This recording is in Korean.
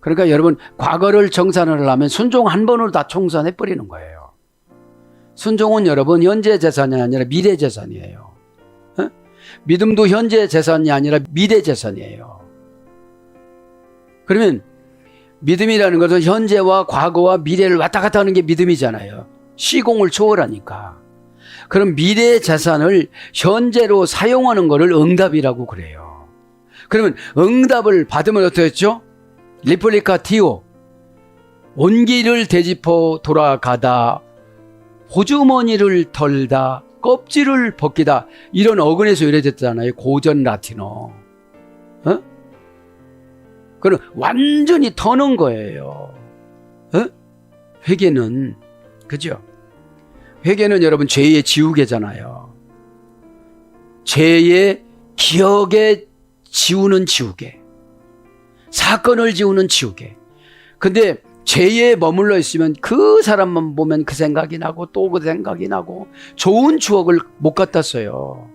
그러니까 여러분 과거를 정산을 하면 순종 한 번으로 다 청산해 버리는 거예요. 순종은 여러분 현재 재산이 아니라 미래 재산이에요. 어? 믿음도 현재 재산이 아니라 미래 재산이에요. 그러면 믿음이라는 것은 현재와 과거와 미래를 왔다 갔다 하는 게 믿음이잖아요. 시공을 초월하니까. 그럼 미래 재산을 현재로 사용하는 것을 응답이라고 그래요. 그러면 응답을 받으면 어떻게 했죠? 리플리카 티오. 온기를 되짚어 돌아가다 호주머니를 털다 껍질을 벗기다 이런 어근에서 유래됐잖아요. 고전 라틴어. 어? 그럼 완전히 터는 거예요. 어? 회개는 그죠? 회개는 여러분 죄의 지우개잖아요. 죄의 기억에 지우는 지우개. 사건을 지우는 지우개. 근데 죄에 머물러 있으면 그 사람만 보면 그 생각이 나고 또 그 생각이 나고 좋은 추억을 못 갖다 써요.